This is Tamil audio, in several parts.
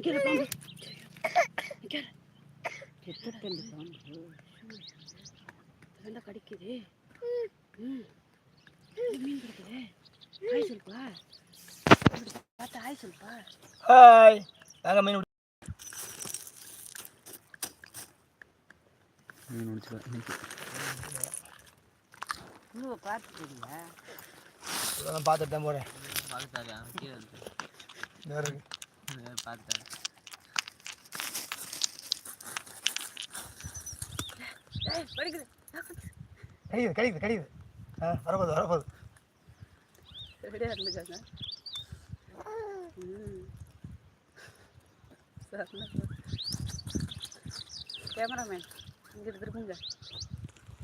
பாம்பு கடிக்குது மீன் கிடைக்குது ஆய் சொல்லுப்பா பார்த்து ஆய் சொல்லுப்பா ஹாய் நாங்கள் மீன் மீன் முடிச்சு இன்னும் பார்த்து போடுங்க இதெல்லாம் பார்த்துட்டு தான் போகிறேன் பார்த்துட்டாரு கீழே இருக்கு. படிக்குது. கடிக்குது கடிக்குது கடிக்குது ஆ வரப்போகுது வரப்போகுது. ரெடியாக இருந்துக்காங்க. கேமராமேன் இங்கே திருப்புங்க.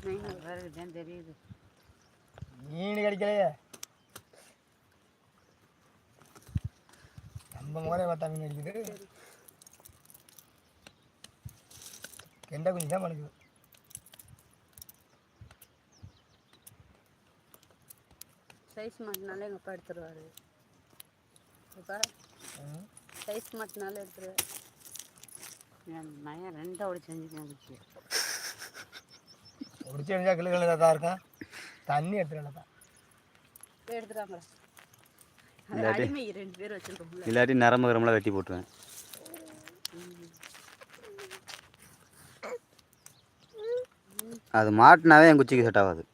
நைன் வேறு தான் தெரியுது? மீன் கிடைக்கலையே. நம்ம முறையை பார்த்தா மீன் அடிக்குது கெண்டை குஞ்சு தான் பண்ணுது சைஸ் மாட்டினாலே எங்கள் அப்பா எடுத்துருவாரு. அப்பா சைஸ் மாட்டினாலே எடுத்துருவாரு. என் நயம் ரெண்டோட செஞ்சுக்கணும் பிடிச்சி எரிஞ்சா கிளு கிளு தான் இருக்கும். தண்ணி எடுத்துடலாம் எடுத்துட்டாங்களா இல்லாட்டி- நரம்பு கிரமெல்லாம் வெட்டி போட்டுருவேன். அது மாட்டினாவே என் குச்சிக்கு செட் ஆகாது.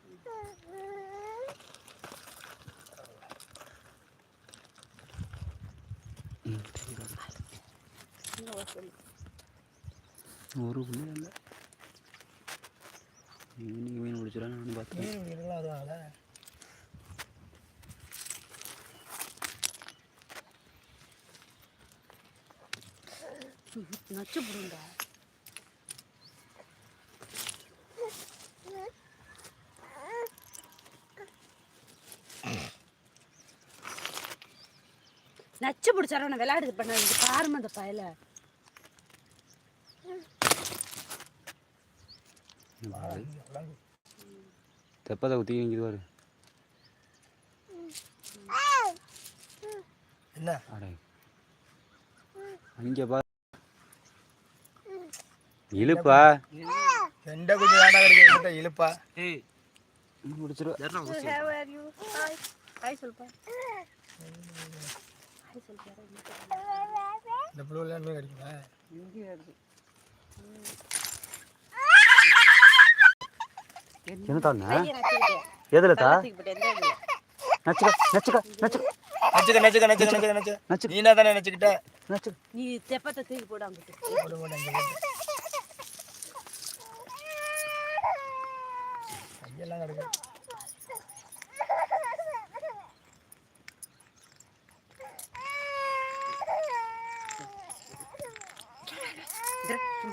ஒரு புள்ளி இல்லை. ஈவினிங் மீன் பிடிச்சிடலாம் நானும் பார்த்தேன் மீன் பிடிக்கலாம் வருவாங்களே நச்சு போடுண்டா நச்சு பிடிச்சாரவன விளையாடுது பண்ண இந்த பாருமா அந்த பயல தெப்பத்தை குத்தி நிற்கிது பாரு என்ன அடே அங்கே பா இழுப்பா கெண்டை குஞ்சு வேண்டாம் கிடைக்கிறது இழுப்பா ஏய் முடிச்சிருவா ஜர்னா ஊசி ஹாய் ஹாய் சொல்லுப்பா ஹாய் சொல்லுப்பா இந்த புழுவில் மீன் கிடைக்குமா இங்கே வருது என்ன தாங்க கையை நச்சுக்கிட்டேன் எதுல தா? தூக்கிப்பட்டு எந்த இதுல நச்சுக்க நச்சுக்க நச்சுக்க. நச்சுக்க நச்சுக்க நச்சுக்க நச்சுக்க நச்சு நச்சு நீனா தானே நச்சுக்கிட்ட? நச்சு நீ தெப்பத்தை தூக்கி போட அங்கிட்டு போடு போடு. கையெல்லாம் கிடக்கு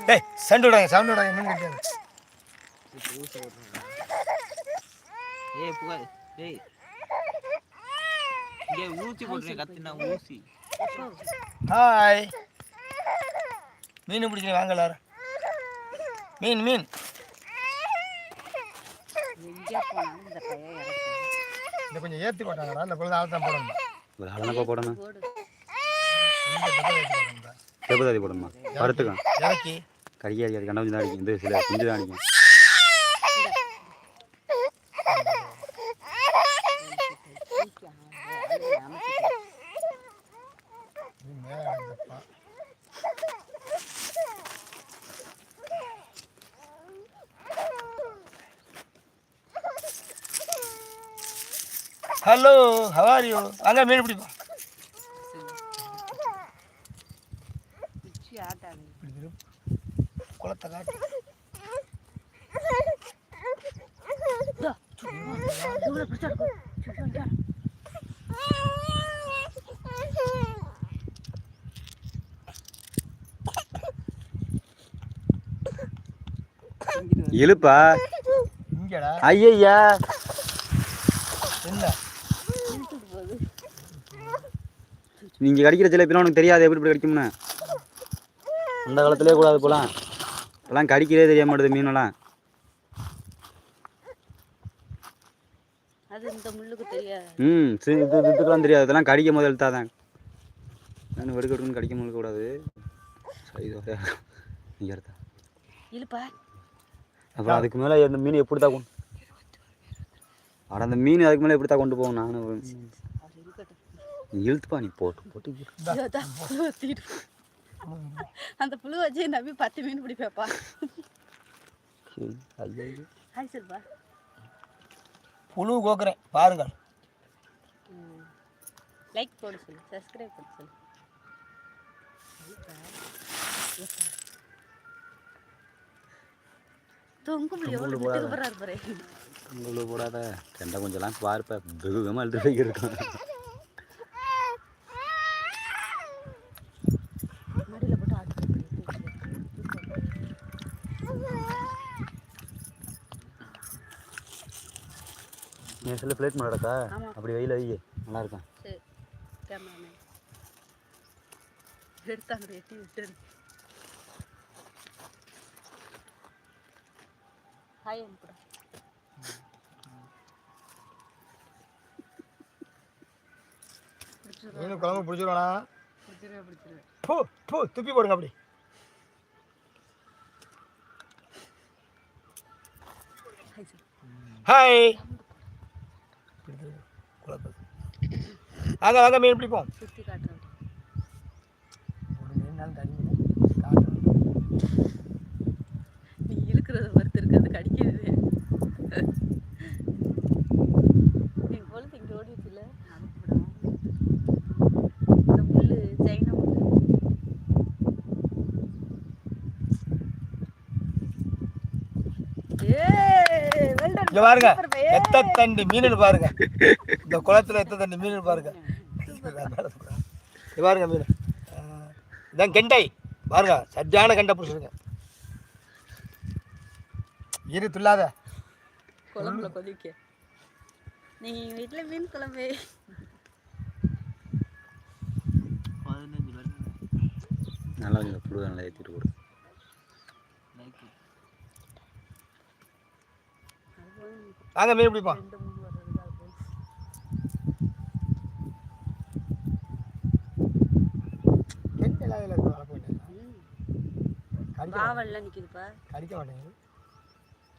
டேய் சவுண்ட் விடாங்க சவுண்ட் விடாங்க மீன் கிடைக்காது ஏய் புகார் ஏய். இங்கே ஊசி போட்டுருக்கேன் கத்துனா ஊசி. ஹாய். மீன் பிடிக்கணும் வாங்க எல்லாரும். மீன் மீன். எங்கே போனாலும் இந்த பையன் இறக்கும் இந்த கொஞ்சம் ஏற்றி போட்டாங்கடா இந்த குழந்தை ஆள் தான் போடணும். ஒரு அளனப்பா போடணும். இந்த. தெப்பத்தாதி போடணுமா. படுத்துக்கும் இறக்கி. கடிக்க அடிக்காது கண்ட குஞ்சு தான் அடிக்கும். இது சில குஞ்சு தான் அடிக்கும் இது மேலே கிடக்குதுப்பா. ஹலோ ஹவார் யூ அங்கே மீன் பிடிப்போம். குளத்தை காட்டு. இழுப்பா இங்கடா ஐயய்யா என்ன இழுத்துட்டு போகுது நீங்க கடிக்கிற ஜிலேபிலாம் உனக்கு தெரியாது எப்படி இப்படி கடிக்கும்னு. அந்த காலத்திலே கூடாது போலாம் இப்பெல்லாம் கடிக்கிறதே தெரிய மாட்டேது மீனெல்லாம். அது இந்த முள்ளுக்கு தெரியாது. ம் சரி, இது இதுக்கெல்லாம் தெரியாது. இதெல்லாம் கடிக்கும் போது எழுத்தாதான் நான் வெடுக்க வெடுக்குன்னு கடிக்க முடியல கூடாது. நீங்கள் எடுத்தா. இழுப்பா. அப்புறம் அதுக்கு மேலே அந்த மீன் எப்படி தான் கொண்டு அட அந்த மீன் அதுக்கு மேலே எப்படி தான் கொண்டு போகும் நானும். இழுத்துப்பா நீ போட்டு போட்டு. அந்த புழு வச்சு நம்பி பத்து மீன் பிடிப்பேப்பா. ஹாய் சொல்பா புழு கோக்குறேன் பாருங்கள். லைக் போட சொல்லு சப்ஸ்கிரைப் பண்ண சொல்லு தொங்கு புள்ளி எவ்வளோ போறாரு பாரு. போடாத. கெண்டை கொஞ்சம்லாம் பார்ப்பேன் வெகுகமாக எழுதி வைக்கிறோம் நீ சில பிளேட் மாடக்கா ஆமா. அப்படி வெயில் வை. நல்லா இருக்கும் சரி. கேமராமேன் எடுத்தாங்க எட்டி விட்டு ஹாய் அனுப்புடா. பிடிச்சிருவா. மீன் குழம்பு பிடிச்சிருவானா? பிடிச்சிருவேன் பிடிச்சிருவேன் பூ பூ துப்பி போடுங்க அப்படி. ஹாய் சொல்லு ஹாய் வாங்க வாங்க மீன் பிடிப்போம். ஒரு மீன் நாள் நீ இருக்கிறத ஒருத்தருக்கு இருக்கிறது கடிக்கிறது இங்க பாருங்க. எத்த தண்டி மீன் பாருங்க. இந்த குளத்துல எத்த தண்டி மீன் பாருங்க. இங்க பாருங்க மீன். இதான் கெண்டை. பாருங்க சரியான கெண்டை பிடிச்சிருங்க. இரு துள்ளாத. குழம்புல கொதிக்க. நீ வீட்டில் மீன் குழம்பு. நல்லா புழு நல்லா ஏற்றிட்டு போடு லைக் வாங்க மீன் பிடிப்போம் ரெண்டு மூணு வர்றதுக்கு அது போதும். கெண்டை எல்லாம் இதில் வளர்க்க வேண்டியது ம். கடிக்க வாவல்லாம் நிற்கிதுப்பா கடிக்க மாட்டேங்குது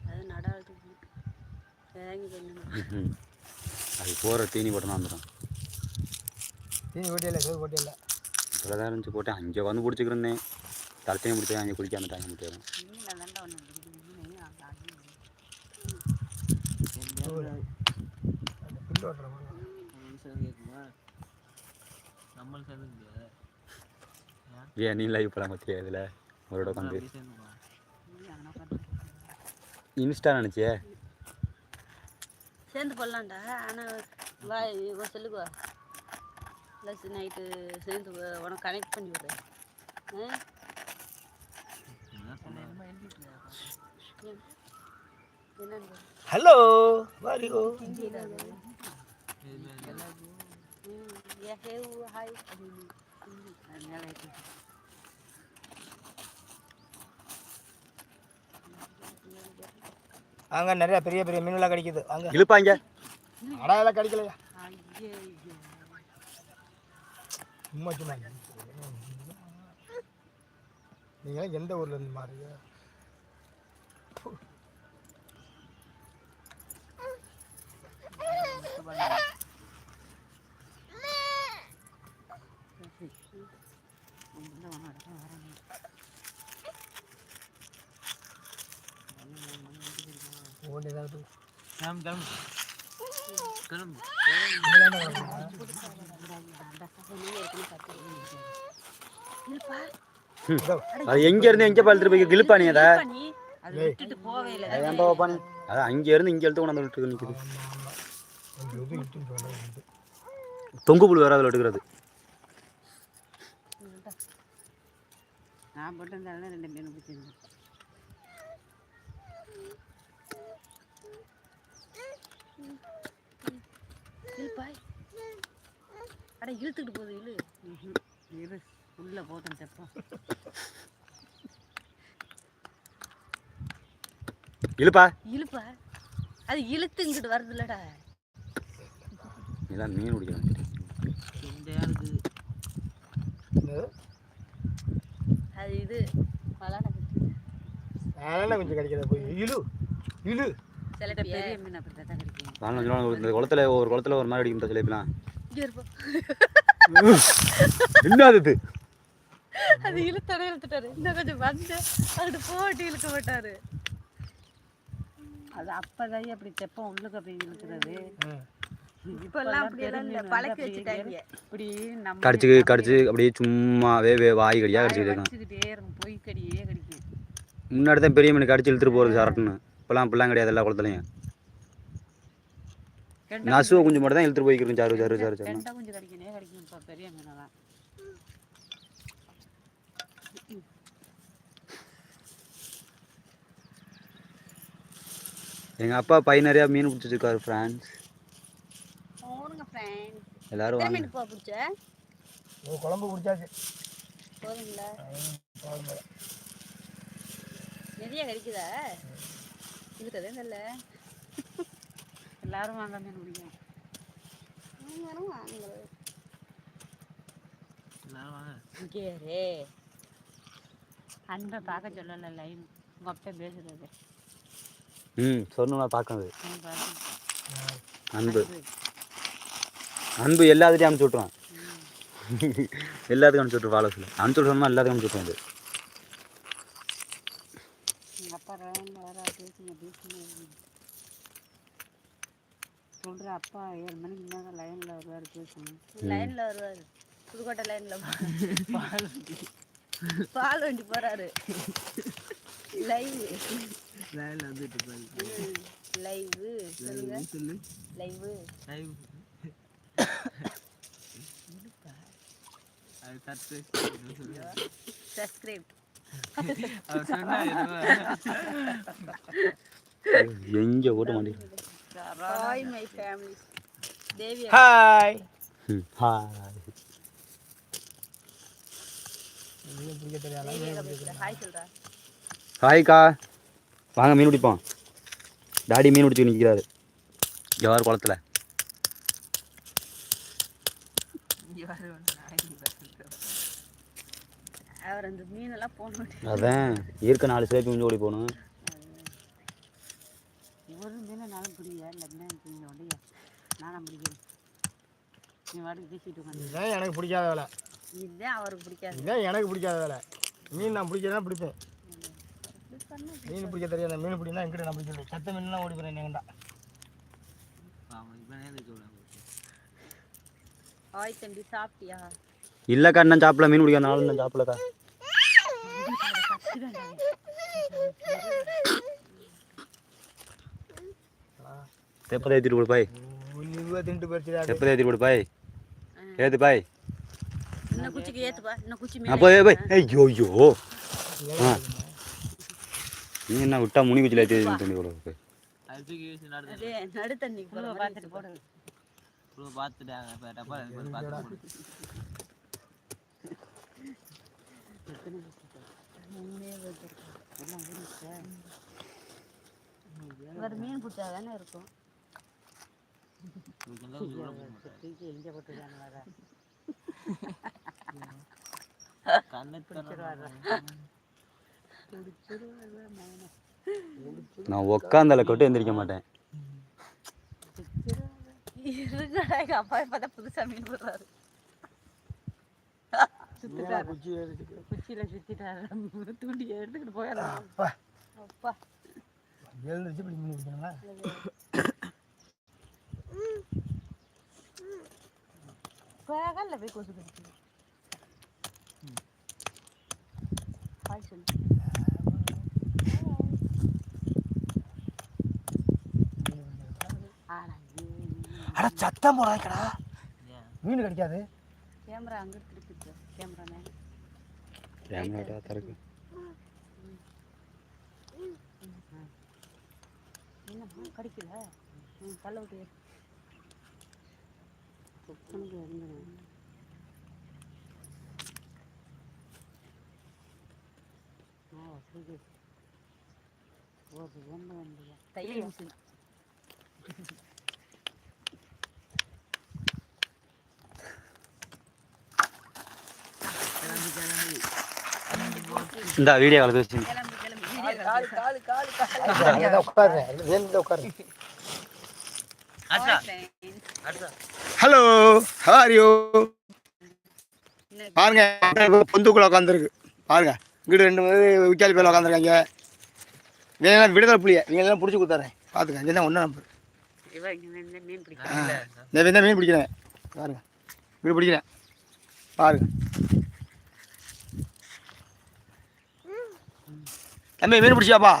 அது நடாலத்துக்கு இறங்கி பண்ணணும். அது போகிற தீனி போட்டோன்னா வந்துடும் தீனி ஓட்டியல சோறு ஓட்டியல இவ்வளோ தான் இருந்துச்சு போட்டேன் அங்கே வந்து பிடிச்சிக்கிறேன் தலைச்சையும் பிடிச்சேன் அங்கே குளிக்காம தாங்க முடியாது மீன் தாண்டா ஒன்று மீன் அந்த அது அந்த புல்லு ஓட்டுற மாதிரி கேட்குமா நம்மளும் சேர்ந்து முடியாது ஏன் நீ லைவ் படம் இதில். அவரோட உட்காந்து. இன்ஸ்டா நினச்சியே? சேர்ந்து போடலாம்டா. ஆனால் வா இவ சொல்லுக்குவா ப்ளஸ் நைட்டு சேர்ந்து வ- உனக்கு கனெக்ட் பண்ணி விடுறேன் ஆ? ஹலோ கேட்டேன். அங்கே நிறைய பெரிய பெரிய மீன்லாம் கிடைக்குது. அங்கே. இழுப்பாங்க. அடையாளம் கிடைக்கலையா. சும்மா சும்மா. நீங்கள் எந்த ஊர்ல இருந்து மாறுங்க ஓன் ஏதாவது. அது எங்கேருந்து எங்கே பழுத்துட்டு போய் இழுப்பா நீ அதை? இல்லப்பா நீ அதை அதான் அங்கேருந்து இங்கே எடுத்து கொண்டாந்து விட்டு நிற்குது தொங்கு புழு வேறு அதில் எடுக்கிறது. நான் போட்டு ரெண்டு மீன் பிடிச்சிருந்தேன். இழுப்பாய் அட இழுத்துக்கிட்டு போகுது இழு. இரு உள்ள போதும் தெப்பம் இழுப்பா. இழுப்பா. அது இழுத்து இங்கிட்டு வருது இல்லடா இதான் மீன் பிடிக்கலாம் அது இது. வலான கொஞ்சம் கிடைக்கல போய்? இழு இழு. சில பெரிய மீன் அப்படித்தான் வாங்க சொல்லுவாங்க இந்த குளத்துல ஒரு குளத்துல ஒரு மாதிரி அடிக்கும் ஜிலேபிலாம். என்ன அது அது இழுத்தானே இழுத்துட்டாரு. இன்னும் கொஞ்சம் வந்து அங்கிட்டு போட்டு இழுக்க மாட்டாரு. அது அப்பதான் அப்படி தெப்பம் உள்ளுக்கு அப்படி இழுக்கிறது. இப்பெல்லாம் கடிச்சு கடிச்சு அப்படியே சும்மாவே வே- வாய் கடியா கடிக்கும் முன்னாடி தான் பெரிய மீன் கடிச்சு இழுத்துட்டு போகிறது சரட்டுன்னு இப்போலாம் அப்படிலாம் கிடையாது எல்லா குளத்துலையும். கெண்டை நசுவை கொஞ்சம் மட்டும் தான் இழுத்துட்டு போய்க்கிறோம் சாரு சாரு சாரு சாரு கெண்டை கொஞ்சம் கடிக்கனே கடிக்கும் பெரிய மீனெல்லாம். எங்கள் அப்பா பை நிறையா மீன் பிடிச்சி வச்சிருக்காரு ஃப்ரான்ஸ் எல்லாரும் வாங்க. மீன் போ பிடிச்ச? ஓ குழம்பு குடிச்சாச்சு. நிறைய கடிக்குதா? இருக்குதே நல்ல எல்லாரும் வாங்க மீன் பிடிக்கும் வாங்குறது எல்லாரும் வாங்க. அன்பை பார்க்க சொல்லல லைன். உங்க அப்பா பேசுறது. ம் சொன்னா பார்க்கறது. அன்பு. அன்பு. எல்லாத்துட்டையும் அனுப்பிச்சு விட்ருவான் எல்லாத்துக்கும் அனுப்பிச்சு விட்ரு வாழை சொல்லு அனுப்பிச்சு விட்றோம்னா எல்லாத்துக்கும் அனுப்பிச்சு விட்ருவான் அது. எங்கள் அப்பா லைனில் வர பேசுங்க பேசுங்க சொல்கிற அப்பா ஏழு மணிக்கு மேலே லைனில் வருவார் பேசணும் லைனில் வருவார் புதுக்கோட்டை லைனில் பால் வண்டி பால் வண்டி போகிறாரு லைவ் லைன்ல வந்துட்டு பாரு லைவ் சொல்லுங்க. சொல்லு. லைவ் லைவ் அது தட்டு சப்ஸ்கிரைப் அவர் சொன்னா எங்கே போட்டு மாட்டி hi my family Devi hi hi மீன் பிடிக்க தெரியாது ஹாய்க்கா. வாங்க மீன் பிடிப்போம். டாடி மீன் பிடிச்சி நிற்கிறாரு ஜவார் குளத்துல? அவர் அந்த மீனெல்லாம் போன அதான் இருக்க நாலு சேப்பி கொஞ்சம் ஓடி போகணும். ஒரு மீனை பிடிங்க இல்லைன்னா பிடிங்க உடைய நானும் பிடிக்கிறேன். நீ பேசிட்டு உட்காந்து எனக்கு பிடிக்காத வேலை. இதுதான் அவருக்கு பிடிக்காது. இதுதான் எனக்கு பிடிக்காத வேலை. மீன் நான் பிடிக்கிறதா பிடிப்பேன். மீன் பிடிக்க தெரியாது மீன் பிடினா எங்கிட்ட நான் பிடிக்கிறது சத்த மீன்லாம் ஓடி போகிறேன் எங்கண்டா தம்பி சாப்பிட்டியா? இல்லைக்கா இன்னும் சாப்பிடல. மீன் பிடிக்காதனால இன்னும் சாப்பிடலக்கா தெப்பதை ஏற்றிட்டு போடு பாய். தெப்பதை ஏற்றிட்டு போடு பாய். ஏத்து பாய். இன்னும் குச்சிக்கு ஏத்துப்பா இன்னும் குச்சி மேலே ஏ பாய் ஐயோ ஐயோ நீ என்ன விட்டா முனி குச்சியில் ஏற்றி தண்ணி போட போய் அது நடு தண்ணி இப்போ டப்பா போடு ஒரு மீன் பிடிச்சா தானே இருக்கும் எங்கே நான் உக்காந்தால கொட்டு எந்திரிக்க மாட்டேன். எங்க அப்பா புதுசா மீன் போடுறாரு. சுத்திட்டாரு. குச்சியில சுத்திட்டாரு. தூண்டி எடுத்துக்கிட்டு போயிடலாம். அப்பா. அப்பா. எழுந்திரிச்சு இப்படி மீன் பிடிக்கணுமா? பகல்ல போய் கொசு கடிச்சு ஹாய் சொல்லு அட சத்தம் போடாதடா மீன் கிடைக்காது. கேமரா அங்க திருப்பிச்சு கேமரா மேல. கேமரா தருக்கு என்ன கடிக்கல? ம், தள்ள விட்டு ஏறு. குப்பனுக்கு இருந்துடும் ஆ வசதி ஒரு ஒன்று வந்து தையல் மிஷின். இந்த வீடியோ வளர்த்து வச்சு ஹலோ ஹார் யூ பாருங்க பொந்துக்குள்ள உட்காந்துருக்கு பாருங்க. இங்கிட்டு ரெண்டு பேர் விக்காலி பேர் உட்காந்துருக்காங்க வேணா விடுதலை புளிய இவங்க எல்லாம் பிடிச்சி கொடுத்தாரேன் பார்த்துக்க இங்கே தான் ஒன்றா நம்பர் இந்த இந்த மீன் பிடிக்கிறேன். பாருங்க இப்படி பிடிக்கிறேன். பாருங்க. தம்பி மீன் பிடிச்சியாப்பா?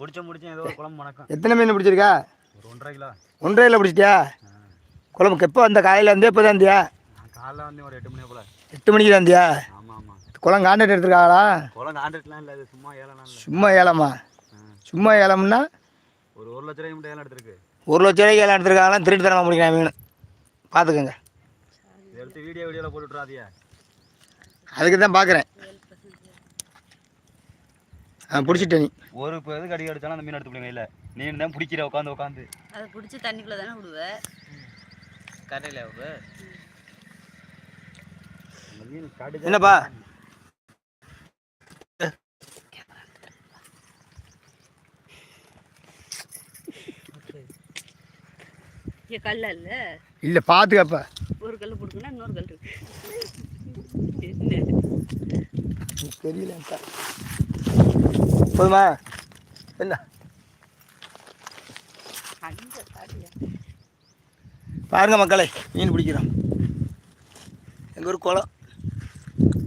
பிடிச்ச முடிச்சேன் ஏதோ ஒரு குழம்பு வணக்கம். எத்தனை மீன் பிடிச்சிருக்கா? ஒரு ஒன்றரை கிலோ. ஒன்றரை கிலோ பிடிச்சிட்டியா? குழம்புக்கு எப்போ வந்த காலையில் இருந்தே இப்போ தான் இருந்தியா காலைல வந்து ஒரு எட்டு மணி போல. எட்டு மணிக்கு தான் இருந்தியா குளம் கான்டாக்ட் எடுத்துருக்காங்களா? குழம்பு ஆண்டுட்டுலாம் இல்லை அது சும்மா இல்லை. சும்மா ஏலமா? சும்மா ஏலம்னா? ஒரு ஒரு லட்ச ரூபாய்க்கு மட்டும் ஏலம் எடுத்திருக்கு. ஒரு லட்ச ரூபாய்க்கு ஏலம் எடுத்துருக்காங்களாம் திருட்டு தரமா முடிக்கிறேன் மீன். பார்த்துக்கோங்க. இதை எடுத்து வீடியோ வீடியோவில் போட்டுவிட்றாதியா அதுக்கு தான் பார்க்குறேன். ஆ பிடிச்சிட்டேன் நீ. ஒரு இப்போ எதுக்கு அடி அடிச்சாலும் அந்த மீன் எடுத்து பிடிங்க இல்லை. நீ தான் பிடிக்கிற உட்காந்து உட்காந்து. அதை பிடிச்சி தண்ணிக்குள்ள தானே விடுவேன் கரையில கடி என்னப்பா? இங்க கல்ல இல்ல? இல்லை பார்த்துக்கப்பா ஒரு கல் பிடிக்கணும் இன்னொரு கல் இருக்கு. தெரியல போதுமா? என்ன? பாருங்க. மக்களே மீன் பிடிக்கிறோம். எங்கள் ஊர் குளம்.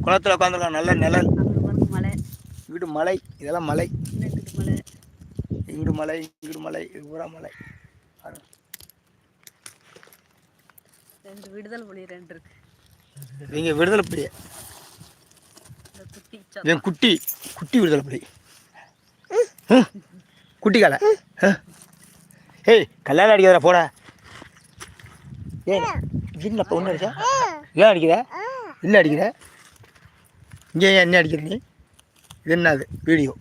குளத்தில் உட்காந்துருக்கோம். நல்ல நிழல். பாருங்க மலை. இங்கிட்டு மலை இதெல்லாம் மலை. இங்கிட்டு மலை. இங்கிட்டு மலை இங்கிட்டு மலை இது பூரா மலை. ரெண்டு விடுதலை புலி ரெண்டு இருக்கு. இவங்க விடுதலை புலி இந்த குட்டி குட்டி விடுதலை புலி. குட்டி காலை. ஏய் கல்யாணம் அடிக்கிறா போட. ஏய் என்ன இப்போ ஒன்று அடிச்சா? ஏன் அடிக்கிற? இல்லை அடிக்கிற? இங்கே ஏன் என்ன அடிக்கிற நீ? இது என்னது? வீடியோ.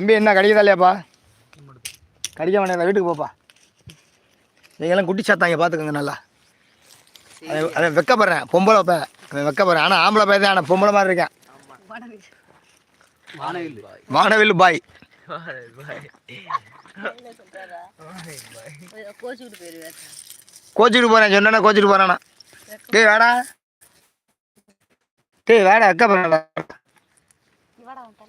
தம்பி என்ன கடிக்குதா இல்லையாப்பா கடிக்க வேண்டாம் வீட்டுக்கு போப்பா. நீங்கள்லாம் குட்டி சாத்தாங்க பார்த்துக்கோங்க நல்லா. அதை அதை வெக்கப்படுறேன் பொம்பளை பையன் அவன் வெக்கப்படுறேன். ஆனால் ஆம்பளை பையன் தான் ஆனால் பொம்பளை மாதிரி இருக்கேன். வானவில் பாய். என்ன கோச்சிட்டு போகிறேன் சொன்னா கோச்சிட்டு போகிறானா டேய் வேடா. டேய் வேடா வெக்கப்படுறேன் வாடா அவன் தர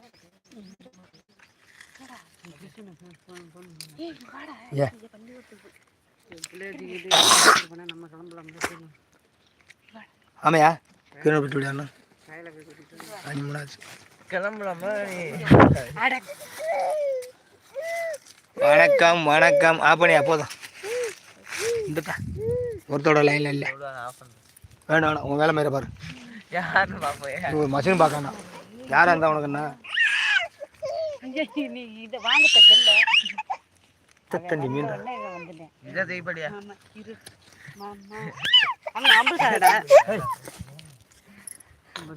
ஏ. ஆமையா? கீழே போட்டு விடியாண்ணா அஞ்சு மூணாச்சு கிளம்பலாமா வணக்கம் வணக்கம். ஆப்பணியா போதும். இந்தப்பா. ஒருத்தோட லைனில் இல்லை. ஆஃப் பண்ணு வேணும் வேணும். உன் வேலை மாரி பாரு. மசின் பார்க்கணும் யாராக இருந்தா உனக்குண்ணா நீ தண்டி மீன் இதை செய்யப்படியா அம்பு